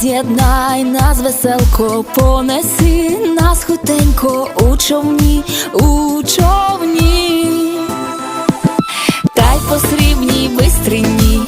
З'єднай нас веселко, понеси нас хутенько у човні, у човні,